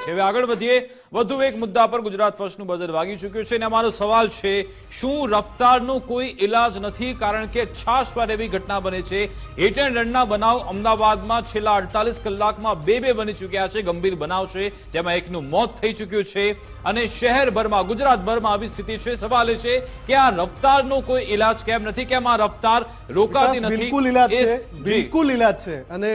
છે. હવે આગળ વધીએ. વધુ એક મુદ્દા પર ગુજરાત ફર્સ્ટનું બજેટ વાગી ચૂક્યું છે અને અમારો સવાલ છે શું રફતારનો કોઈ ઇલાજ નથી કારણ કે છાશવાર એવી ઘટના બને છે? હિટ એન્ડ રનના બનાવ અમદાવાદમાં છેલ્લા અડતાલીસ કલાકમાં બે બે બની ચૂક્યા છે ગંભીર બનાવ છે જેમાં એકનું મોત થઈ ચૂક્યું છે. અને શહેરભરમાં ગુજરાતભરમાં આવી સ્થિતિ છે. સવાલ એ છે કે આ રફતારનો કોઈ ઇલાજ કેમ નથી? કેમ આ રફતાર રોકાતી નથી? બિલકુલ ઇલાજ છે. બિલકુલ ઇલાજ છે. અને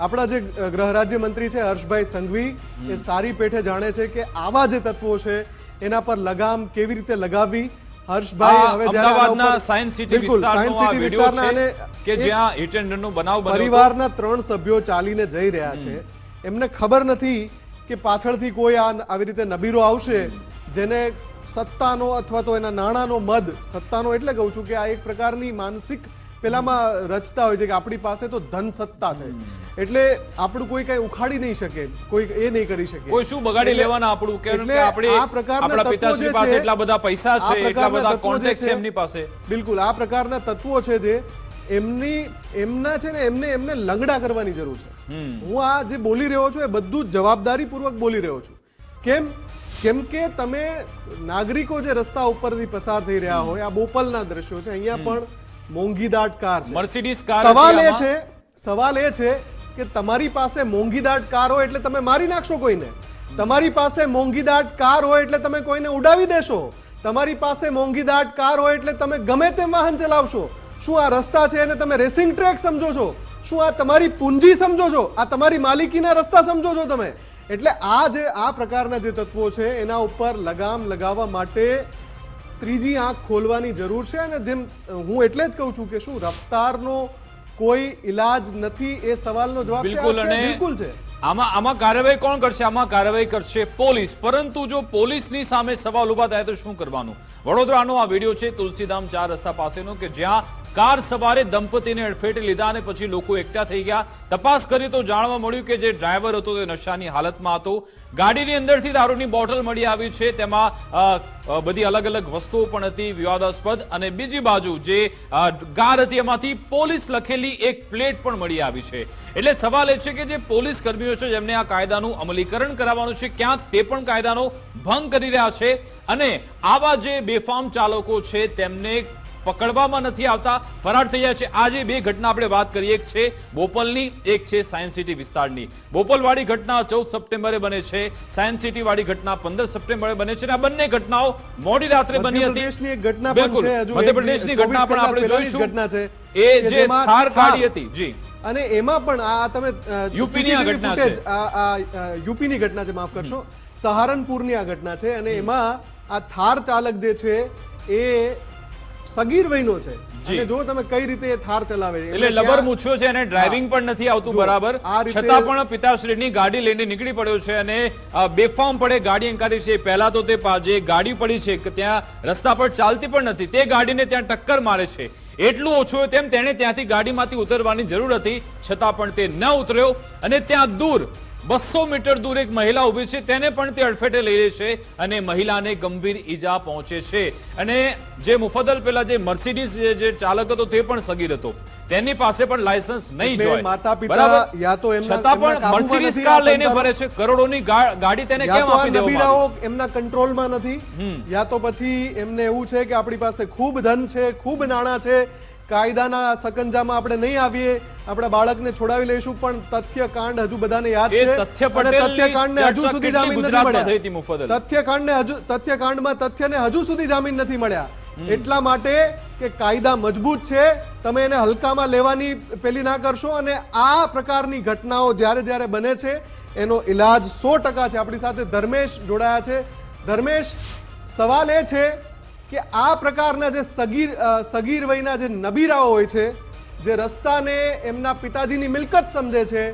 આપણા જે ગૃહ રાજ્ય મંત્રી છે હર્ષભાઈ સંઘવી એ સારી પેઠે જાણે છે કે આવા જે તત્વો છે એના પર લગામ કેવી રીતે લગાવવી? હર્ષભાઈ હવે અમદાવાદના સાયન્સ સિટી વિસ્તારનો આ સિટી છે કે જ્યાં હિટ એન્ડ રનનો બનાવ બન્યો પરિવારના ત્રણ સભ્યો ચાલીને જઈ રહ્યા છે. એમને ખબર નથી કે પાછળથી કોઈ આ આવી રીતે નબીરો આવશે જેને સત્તાનો અથવા તો એના નાણાંનો મદ સત્તાનો એટલે કહું છું કે આ એક પ્રકારની માનસિક પેલામાં રચતા હોય છે કે આપણી પાસે તો ધન સત્તા છે. એટલે આપણું કોઈ કઈ ઉખાડી નહીં શકે કોઈ એ નહીં કરી શકે. કોઈ શું બગાડી લેવાના આપણું? કેમ કે આપણે આ પ્રકારના પિતાશ્રી પાસે એટલા બધા પૈસા છે એટલા બધા કોન્ટેક્ટ છે એમની પાસે. બિલકુલ આ પ્રકારના તત્વો છે જે એમની એમના છે ને એમને એમને લંગડા કરવાની જરૂર છે. હું આ જે બોલી રહ્યો છું એ બધું જ જવાબદારીપૂર્વક બોલી રહ્યો છું. કેમ? કેમ કે તમે નાગરિકો જે રસ્તા ઉપરથી પસાર થઈ રહ્યા હોય આ બોપલના દ્રશ્યો છે અહીંયા પણ મોંઘીદાટ કાર છે. મર્સિડીઝ કાર સવાલ એ છે સવાલ એ છે કે તમારી પાસે મોંઘીદાટ કાર હોય એટલે તમે મારી નાખશો કોઈને? તમારી પાસે મોંઘીદાટ કાર હોય એટલે તમે કોઈને ઉડાવી દેશો? તમારી પાસે મોંઘીદાટ કાર હોય એટલે તમે ગમે તેમ વાહન ચલાવશો? શું આ રસ્તા છે એને તમે રેસિંગ ટ્રેક સમજો છો? શું આ તમારી પૂંજી સમજો છો? આ તમારી માલિકીના રસ્તા સમજો છો તમે? એટલે આ જે આ પ્રકારના જે તત્વો છે એના ઉપર લગામ લગાવવા માટે ત્રીજી આંખ ખોલવાની જરૂર છે અને જેમ હું એટલે જ કહું છું કે શું રફતારનો કોઈ ઈલાજ નથી એ સવાલનો જવાબ બિલકુલ અને બિલકુલ છે. આમાં આમાં કાર્યવાહી કોણ કરશે? આમાં કાર્યવાહી કરશે પોલીસ. પરંતુ જો પોલીસની સામે સવાલ ઊભા થાય તો શું કરવાનું? વડોદરાનો આ વીડિયો છે તુલસીધામ ચાર રસ્તા પાસેનો કે જ્યાં કાર સવારે દંપતીને અડફેટે લીધા અને પછી લોકો એકઠા થઈ ગયા. તપાસ કરી તો જાણવા મળ્યું કે જે ડ્રાઈવર હતો તે નશાની હાલતમાં હતો. ગાડીની અંદરથી દારૂની બોટલ મળી આવી છે. તેમાં બધી અલગ અલગ વસ્તુઓ પણ હતી, વિવાદાસ્પદ. અને બીજી બાજુ જે કાર હતી એમાંથી પોલીસ લખેલી એક પ્લેટ પણ મળી આવી છે. એટલે સવાલ એ છે કે જે પોલીસ કર્મીઓ છે જેમને આ કાયદાનું અમલીકરણ કરાવવાનું છે, ક્યાં તે પણ કાયદાનો ભંગ કરી રહ્યા છે? અને આવા જે બેફામ ચાલકો છે, તેમને પકડવામાં નથી આવતા. ફરાર થઈ જાય છે. આજે બે ઘટના આપણે વાત કરીએ. એક છે બોપલની એક છે સાયન્સ સિટી વિસ્તારની. બોપલવાળી ઘટના ચૌદ સપ્ટેમ્બરે બને છે. સાયન્સ સિટી વાળી ઘટના પંદર સપ્ટેમ્બરે બને છે. અને આ બંને ઘટનાઓ મોડી રાત્રે બની હતી. ઘટના પણ બિલકુલ. મધ્યપ્રદેશની ઘટના પણ આપણે જોઈશું. ઘટના છે. એ જે થાર કાઢી હતી. જી. અને એમાં પણ આ તમે યુપીની આ ઘટના છે. આ, યુપીની ઘટના છે માફ કરશો. સહારનપુરની આ ઘટના છે. અને એમાં આ થાર ચાલક જે છે એ સગીર વયનો છે. અને જો તમે કઈ રીતે થાર ચલાવે છે એટલે લબર મૂછ્યો છે અને ડ્રાઇવિંગ પણ નથી આવતું બરાબર. છતાં પણ પિતાશ્રીની ગાડી લઈને નીકળી પડ્યો છે અને બેફામ પડે ગાડી અંકારી છે. પહેલા તો તે જે ગાડી પડી છે કે ત્યાં રસ્તા પર ચાલતી પણ નથી. તે ગાડીને ત્યાં ટક્કર મારે છે. એટલું ઓછું તેમ તેણે ત્યાંથી ગાડીમાંથી ઉતરવાની જરૂર હતી. છતાં પણ તે ન ઉતર્યો અને ત્યાં દૂર બસો મીટર દૂર એક મહિલા ઊભી છે તેને પણ તે અડફેટે લઈ લે છે અને મહિલાને ગંભીર ઈજા પહોંચે છે. અને જે મુફદલ પેલા જે મર્સિડીઝ જે- ચાલક હતો તે પણ સગીર હતો. તેની પાસે પણ લાયસન્સ નહીં જોઈએ જોય માતા-પિતા યા તો એમના- છતાં પણ મર્સિડીઝ કાર લઈને ફરે છે. કરોડોની ગાડી તેને કેમ આપી દેવામાં આવી? એમના કંટ્રોલમાં નથી. યા તો પછી એમને એવું છે કે આપણી પાસે ખૂબ ધન છે ખૂબ નાણાં છે કાયદાના સકંજામાં આપણે નહીં આવીએ આપણા બાળકને છોડાવી લઈશું પણ તથ્ય કાંડ હજુ બધાને યાદ છે. તથ્ય તથ્યકાંડને હજુ સુધી જામીન નથી મળ્યા. મુફદ્દલ? તથ્યકાંડને હજુ તથ્યકાંડમાં તથ્યને હજુ સુધી જામીન નથી મળ્યા. એટલા માટે કે કાયદા મજબૂત છે તમે એને હલકામાં લેવાની પેલી ના કરશો અને આ પ્રકારની ઘટનાઓ જ્યારે જ્યારે બને છે એનો ઈલાજ સો ટકા છે. આપણી સાથે ધર્મેશ જોડાયા છે. ધર્મેશ સવાલ એ છે કે આ પ્રકારના જે સગીર સગીર વયના જે નબીરાઓ હોય છે જે રસ્તાને એમના પિતાજીની મિલકત સમજે છે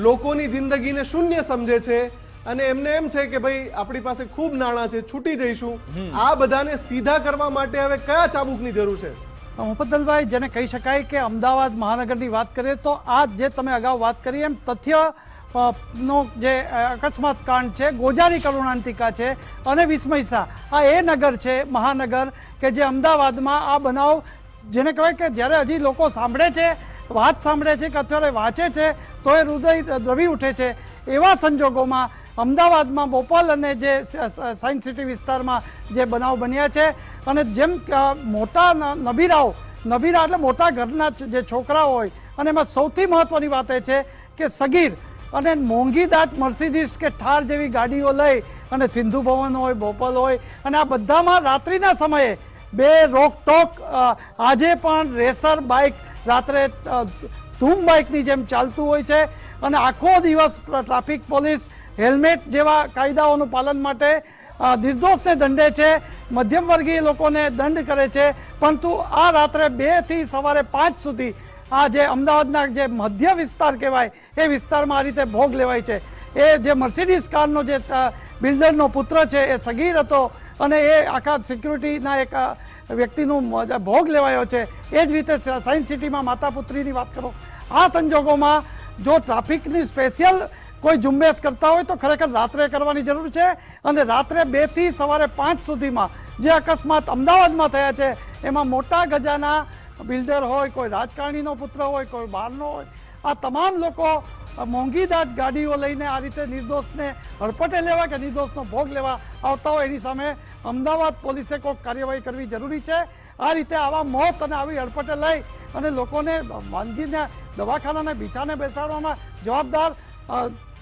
લોકોની જિંદગીને શૂન્ય સમજે છે અને એમને એમ છે કે ભાઈ આપણી પાસે ખૂબ નાણાં છે છૂટી જઈશું. આ બધાને સીધા કરવા માટે હવે કયા ચાબુકની જરૂર છે? મુફદ્દલભાઈ જેને કહી શકાય કે અમદાવાદ મહાનગરની વાત કરીએ તો આ જે તમે અગાઉ વાત કરી એમ તથ્ય નો જે અકસ્માત કાંડ છે, ગોજારી કરુણાંતિકા છે અને વિસ્મય શાહ આ એ નગર છે, મહાનગર, કે જે અમદાવાદમાં આ બનાવ, જેને કહેવાય કે જ્યારે હજી લોકો સાંભળે છે, વાત સાંભળે છે કે અત્યારે વાંચે છે, તો એ હૃદય દ્રવી ઉઠે છે. એવા સંજોગોમાં અમદાવાદમાં બોપલ અને જે સાયન્સ સિટી વિસ્તારમાં જે બનાવ બન્યા છે અને જેમ મોટા નબીરાઓ નબીરા એટલે મોટા ઘરના જે છોકરાઓ હોય અને એમાં સૌથી મહત્ત્વની વાત એ છે કે સગીર અને મોંઘી દાટ મર્સિડીઝ કે ઠાર જેવી ગાડીઓ લઈ અને સિંધુ ભવન હોય, બોપલ હોય, અને આ બધામાં રાત્રિના સમયે બે રોકટોક આજે પણ રેસર બાઇક રાત્રે ધૂમ બાઇકની જેમ ચાલતું હોય છે. અને આખો દિવસ ટ્રાફિક પોલીસ હેલ્મેટ જેવા કાયદાઓનું પાલન માટે નિર્દોષને દંડે છે. મધ્યમ વર્ગીય લોકોને દંડ કરે છે. પરંતુ આ રાત્રે બેથી સવારે પાંચ સુધી આ જે અમદાવાદના જે મધ્ય વિસ્તાર કહેવાય, એ વિસ્તારમાં આ રીતે ભોગ લેવાય છે. એ જે મર્સિડીઝ કારનો જે બિલ્ડરનો પુત્ર છે, એ સગીર હતો અને એ આખા સિક્યુરિટીના એક વ્યક્તિનું ભોગ લેવાયો છે. એ જ રીતે સાયન્સ સિટીમાં માતા પુત્રીની વાત કરો. આ સંજોગોમાં જો ટ્રાફિકની સ્પેશિયલ કોઈ ઝુંબેશ કરતા હોય તો ખરેખર રાત્રે કરવાની જરૂર છે અને રાત્રે બેથી સવારે પાંચ સુધીમાં જે અકસ્માત અમદાવાદમાં થયા છે, એમાં મોટા ગજાના બિલ્ડર હોય, કોઈ રાજકારણીનો પુત્ર હોય, કોઈ બહારનો હોય, આ તમામ લોકો મોંઘી દાટ ગાડીઓ લઈને આ રીતે નિર્દોષને હડપટે લેવા કે નિર્દોષનો ભોગ લેવા આવતા હોય, એની સામે અમદાવાદ પોલીસે કોઈક કાર્યવાહી કરવી જરૂરી છે. આ રીતે આવા મોત અને આવી હડપટે લઈ અને લોકોને વાનગીને દવાખાનાને બીછાને બેસાડવામાં જવાબદાર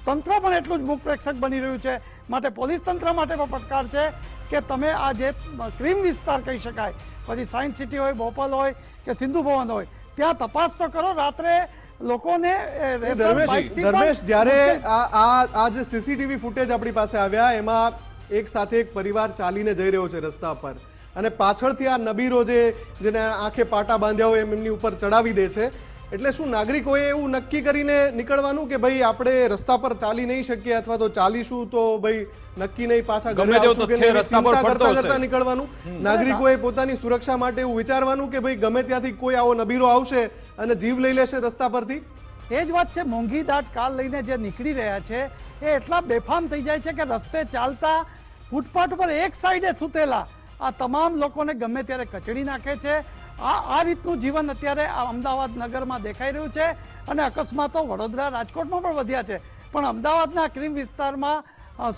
તંત્ર પણ એટલું જ મુખ પ્રેક્ષક બની રહ્યું છે. માટે પોલીસ તંત્ર માટે પણ પડકાર છે કે તમે આ જે ક્રીમ વિસ્તાર કહી શકાય પછી સાયન્સ સિટી હોય બોપલ હોય કે સિંધુ ભવન હોય ત્યાં તપાસ તો કરો. રાત્રે લોકોને ધર્મેશ જ્યારે આ આ આ જે સીસીટીવી ફૂટેજ આપણી પાસે આવ્યા એમાં એક સાથે એક પરિવાર ચાલીને જઈ રહ્યો છે રસ્તા પર. અને પાછળથી આ નબીરો જે જેને આંખે પાટા બાંધ્યા હોય એમ એમની ઉપર ચડાવી દે છે. એટલે શું નાગરિકોએ એવું નક્કી કરીને નીકળવાનું કે ભાઈ આપણે રસ્તા પર ચાલી નહીં શકીએ અથવા તો ચાલીશું તો ભાઈ નક્કી નહીં પાછા ગમે તેવું તથ્ય રસ્તા પર ફરતો હશે. નીકળવાનું. નાગરિકોએ પોતાની સુરક્ષા માટે એવું વિચારવાનું કે ભાઈ ગમે ત્યાંથી કોઈ આવો નબીરો આવશે અને જીવ લઈ લેશે રસ્તા પરથી? એ જ વાત છે મોંઘી દાટ કાર લઈને જે નીકળી રહ્યા છે એ એટલા બેફામ થઈ જાય છે કે રસ્તે ચાલતા ફૂટપાથ પર એક સાઈડે સૂતેલા. આ તમામ લોકોને ગમે ત્યારે કચડી નાખે છે આ આ રીતનું જીવન અત્યારે આ અમદાવાદ નગરમાં દેખાઈ રહ્યું છે અને અકસ્માતો વડોદરા રાજકોટમાં પણ વધ્યા છે. પણ અમદાવાદના ક્રીમ વિસ્તારમાં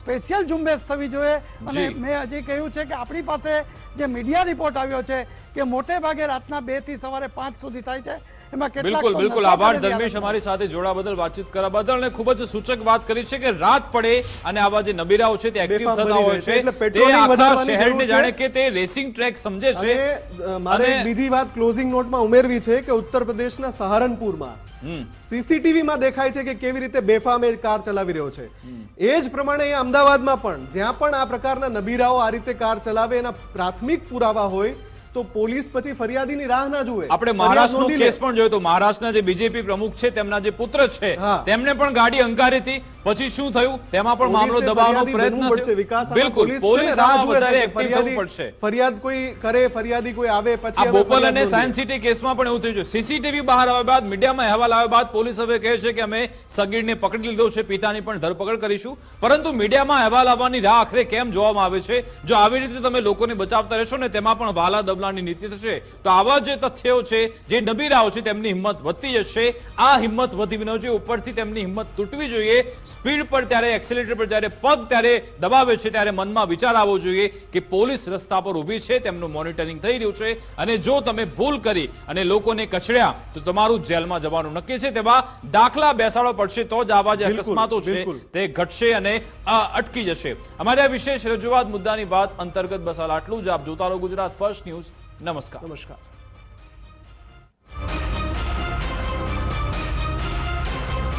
સ્પેશિયલ ઝુંબેશ થવી જોઈએ. અને મેં હજી કહ્યું છે કે આપણી પાસે જે મીડિયા રિપોર્ટ આવ્યો છે કે મોટે ભાગે રાતના બેથી સવારે પાંચ સુધી થાય છે. એમાં બિલકુલ બિલકુલ. આભાર ધર્મેશ અમારી સાથે જોડા બદલ વાતચીત કરવા બદલ અને ખૂબ જ સૂચક વાત કરી છે કે રાત પડે અને આવા જે નબીરાઓ છે તે એક્ટિવ થતા હોય છે. તે આખા શહેરને જાણે કે તે રેસિંગ ટ્રેક સમજે છે. મારે બીજી વાત ક્લોઝિંગ નોટમાં ઉમેરવી છે કે ઉત્તર પ્રદેશના સહારનપુરમાં સીસીટીવીમાં સીસીટીવી માં દેખાય છે કે કેવી રીતે બેફામ એ કાર ચલાવી રહ્યો છે. એ જ પ્રમાણે અહીંયા અમદાવાદમાં પણ જ્યાં પણ આ પ્રકારના નબીરાઓ આ રીતે કાર ચલાવે એના પ્રાથમિક પુરાવા હોય તો પોલીસ પછી ફરિયાદીની રાહ ના જુએ. આપણે મહારાષ્ટ્રનો કેસ પણ જોયો તો મહારાષ્ટ્રના જે બીજેપી પ્રમુખ છે તેમના જે પુત્ર છે. તેમને પણ ગાડી અંકારી હતી પછી શું થયું? તેમાં પણ મામલો દબાવવાનો પ્રયત્ન પડશે. થયો. વિકાસ બિલકુલ. પોલીસ છે વધારે એક્ટિવ થવું પડશે. ફરિયાદ કોઈ કરે ફરિયાદી કોઈ આવે પછી આ બોપલ અને સાયન્સ સિટી કેસમાં પણ એવું થયું છે. સીસીટીવી બહાર આવ્યા બાદ મીડિયામાં અહેવાલ આવ્યા બાદ પોલીસ હવે કહે છે કે અમે સગીરને પકડી લીધો છે પિતાની પણ ધરપકડ કરીશું. પરંતુ મીડિયામાં અહેવાલ આવવાની રાહ આખરે કેમ જોવામાં આવે છે? જો આવી રીતે તમે લોકોને બચાવતા રહેશો ને તેમાં પણ વાલા દબલાની નીતિ થશે. તો આવા જે તથ્યો છે જે નબીરાઓ છે તેમની હિંમત વધતી જશે. આ હિંમત વધી ન જોઈએ ઉપરથી તેમની હિંમત તૂટવી જોઈએ. સ્પીડ પર ત્યારે એક્સિલેટર પર જ્યારે પગ ત્યારે દબાવે છે ત્યારે મનમાં વિચાર આવવો જોઈએ કે પોલીસ રસ્તા પર ઊભી છે તેમનું મોનિટરિંગ થઈ રહ્યું છે. અને જો તમે ભૂલ કરી અને લોકોને કચડ્યા તો તમારું જેલમાં જવાનું નક્કી છે. તેવા દાખલા બેસાડવા પડશે તો જ આવા જે અકસ્માતો છે તે ઘટશે અને અટકી જશે. અમારી આ વિશેષ રજૂઆત મુદ્દાની વાત અંતર્ગત બસ આટલું જ. આપ જોતા રહો ગુજરાત ફર્સ્ટ ન્યૂઝ. नमस्कार नमस्कार